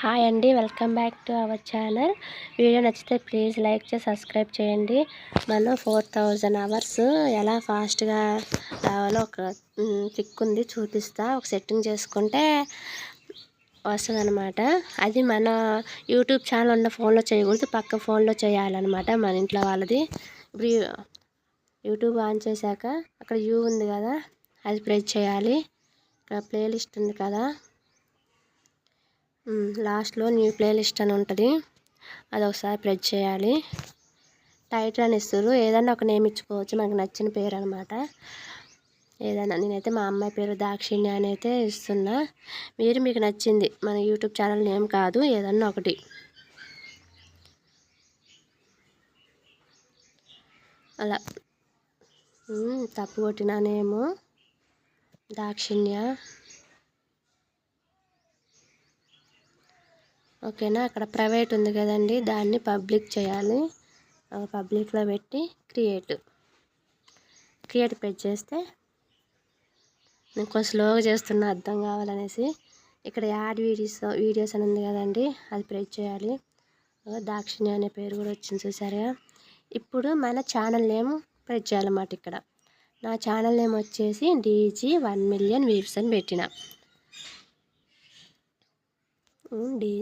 Hi అండి. Welcome back to our channel. Video నచ్చితే please like చేసి సబ్స్క్రైబ్ చేయండి. మనం ఫోర్ థౌజండ్ అవర్స్ ఎలా ఫాస్ట్గా రావాలో ఒక ట్రిక్ ఉంది. చూపిస్తా. ఒక సెట్టింగ్ చేసుకుంటే వస్తుంది అనమాట అది మన యూట్యూబ్ ఛానల్ ఉన్న ఫోన్లో చేయకూడదు. పక్క ఫోన్లో చేయాలన్నమాట మన ఇంట్లో వాళ్ళది. ఇప్పుడు యూట్యూబ్ ఆన్ చేశాక అక్కడ యూ ఉంది కదా అది ప్రెస్ చేయాలి. ఇక్కడ ప్లేలిస్ట్ ఉంది కదా. లాస్ట్లో న్యూ ప్లేలిస్ట్ అని ఉంటుంది. అది ఒకసారి ప్రెస్ చేయాలి. టైటిల్ అని ఇస్తారు ఏదన్నా ఒక నేమ్ ఇచ్చుకోవచ్చు. మనకు నచ్చిన పేరు అనమాట ఏదైనా నేనైతే మా అమ్మాయి పేరు దాక్షిణ్య అని అయితే ఇస్తున్నా. మీరు మీకు నచ్చింది మన యూట్యూబ్ ఛానల్ నేమ్ కాదు ఏదన్నా ఒకటి. అలా. తప్పు కొట్టిన నేము. దాక్షిణ్య. ఓకేనా? అక్కడ ప్రైవేట్ ఉంది కదండి దాన్ని పబ్లిక్ చేయాలి. పబ్లిక్లో పెట్టి క్రియేట్. క్రియేట్ పెట్టి చేస్తే నేను కొంచెం స్లోగా చేస్తున్నా అర్థం కావాలనేసి. ఇక్కడ యాడ్ వీడియోస్ వీడియోస్ అని ఉంది కదండి అది ప్రెస్ చేయాలి. దాక్షిణి అనే పేరు కూడా వచ్చింది చూసారుగా ఇప్పుడు మన ఛానల్ నేమ్ ప్రెస్ చేయాలన్నమాట ఇక్కడ. నా ఛానల్ నేమ్ వచ్చేసి డీజీ వన్ మిలియన్ వ్యూస్ అని పెట్టిన. ఉండి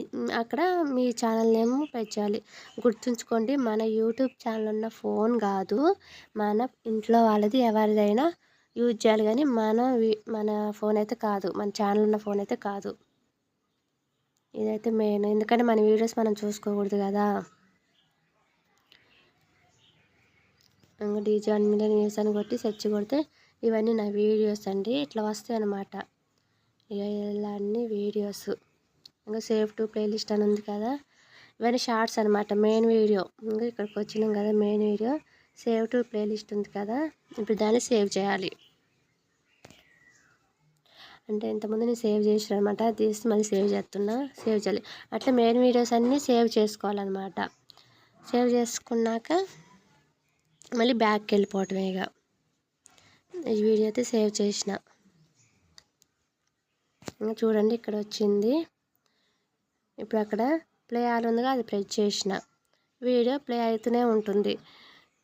అక్కడ మీ ఛానల్ నేమ్ పెట్టాలి గుర్తుంచుకోండి మన యూట్యూబ్ ఛానల్ ఉన్న ఫోన్ కాదు మన ఇంట్లో వాళ్ళది ఎవరిదైనా యూజ్ చేయాలి కానీ మన మన ఫోన్ అయితే కాదు మన ఛానల్ ఉన్న ఫోన్ అయితే కాదు. ఇదైతే మెయిన్. ఎందుకంటే మన వీడియోస్ మనం చూసుకోకూడదు కదా. ఇంకా డీజే వన్ మిలియన్ న్యూస్ అని కొట్టి సెర్చ్ కొడితే ఇవన్నీ నా వీడియోస్ అండి. ఇట్లా వస్తాయి అన్నమాట ఇలా అన్ని వీడియోస్. ఇంకా సేవ్ టు ప్లేలిస్ట్ అని ఉంది కదా. ఇవన్నీ షార్ట్స్ అనమాట మెయిన్ వీడియో. ఇంకా ఇక్కడికి వచ్చినాం కదా main video. Save to playlist ఉంది కదా ఇప్పుడు దాన్ని సేవ్ చేయాలి. అంటే ఇంతకుముందు నేను సేవ్ చేసిన అనమాట తీసి మళ్ళీ సేవ్ చేస్తున్నా సేవ్ చేయాలి. అట్లా మెయిన్ వీడియోస్ అన్నీ సేవ్ చేసుకోవాలన్నమాట. సేవ్ చేసుకున్నాక మళ్ళీ బ్యాక్కి వెళ్ళిపోవటమే ఇక. ఈ వీడియో అయితే సేవ్ చేసిన. ఇంకా చూడండి ఇక్కడ వచ్చింది. ఇప్పుడు అక్కడ ప్లే ఆల్ ఉందిగా అది ప్రెస్ చేసిన. వీడియో ప్లే అవుతూనే ఉంటుంది.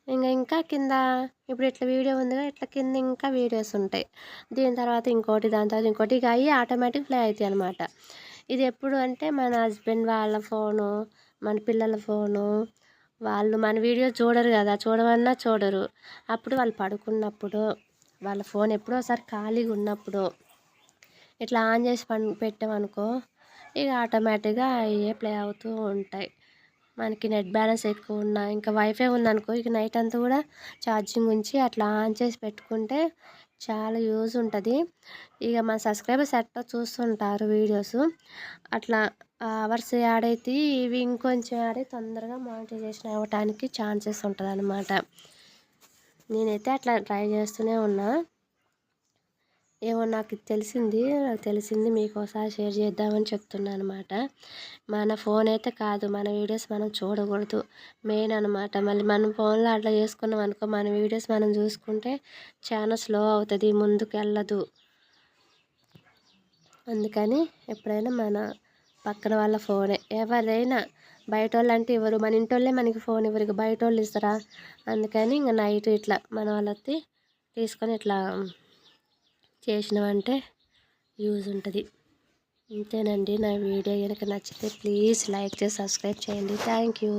ఇంకా ఇంకా కింద ఇప్పుడు ఇట్లా వీడియో ఉందిగా ఇట్లా కింద ఇంకా వీడియోస్ ఉంటాయి. దీని తర్వాత ఇంకోటి దాని తర్వాత ఇంకోటి ఇక అవి ఆటోమేటిక్ ప్లే అవుతాయి అనమాట ఇది ఎప్పుడు అంటే మన హస్బెండ్ వాళ్ళ ఫోను మన పిల్లల ఫోను వాళ్ళు మన వీడియో చూడరు కదా చూడమన్నా చూడరు. అప్పుడు వాళ్ళు పడుకున్నప్పుడు వాళ్ళ ఫోన్ ఎప్పుడో ఒకసారి ఖాళీగా ఉన్నప్పుడు ఇట్లా ఆన్ చేసి పని పెట్టామనుకో ఇక ఆటోమేటిక్గా అయ్యే ప్లే అవుతూ ఉంటాయి. మనకి నెట్ బ్యాలెన్స్ ఎక్కువ ఉన్నా ఇంకా వైఫై ఉందనుకో ఇక నైట్ అంతా కూడా ఛార్జింగ్ ఉంచి అట్లా ఆన్ చేసి పెట్టుకుంటే చాలా యూజ్ ఉంటుంది. ఇక మన సబ్స్క్రైబర్స్ ఎట్లా చూస్తుంటారు వీడియోస్? అట్లా అవర్స్ యాడ్ అయితే ఇవి ఇంకొంచెం యాడ్ అయితే తొందరగా మానిటైజేషన్ అవ్వడానికి ఛాన్సెస్ ఉంటుంది అనమాట నేనైతే అట్లా ట్రై చేస్తూనే ఉన్నా. ఏమో నాకు తెలిసింది. నాకు తెలిసింది మీకు ఒకసారి షేర్ చేద్దామని చెప్తున్నాను అనమాట మన ఫోన్ అయితే కాదు మన వీడియోస్ మనం చూడకూడదు. మెయిన్ అనమాట మళ్ళీ మనం ఫోన్లో అట్లా చేసుకున్నాం అనుకో మన వీడియోస్ మనం చూసుకుంటే చాలా స్లో అవుతుంది ముందుకు వెళ్ళదు అందుకని ఎప్పుడైనా మన పక్కన వాళ్ళ ఫోనే. ఎవరైనా బయట వాళ్ళు అంటే ఎవరు? మన ఇంటి వాళ్ళే మనకి ఫోన్ ఎవరికి? బయట వాళ్ళు ఇస్తారా? అందుకని ఇంకా నైట్ ఇట్లా మన వాళ్ళకి తీసుకొని ఇట్లా చేసినామంటే యూజ్ ఉంటుంది. ఇంతేనండి నా వీడియో. కనుక నచ్చితే ప్లీజ్ లైక్ చేసి సబ్స్క్రైబ్ చేయండి. Thank you.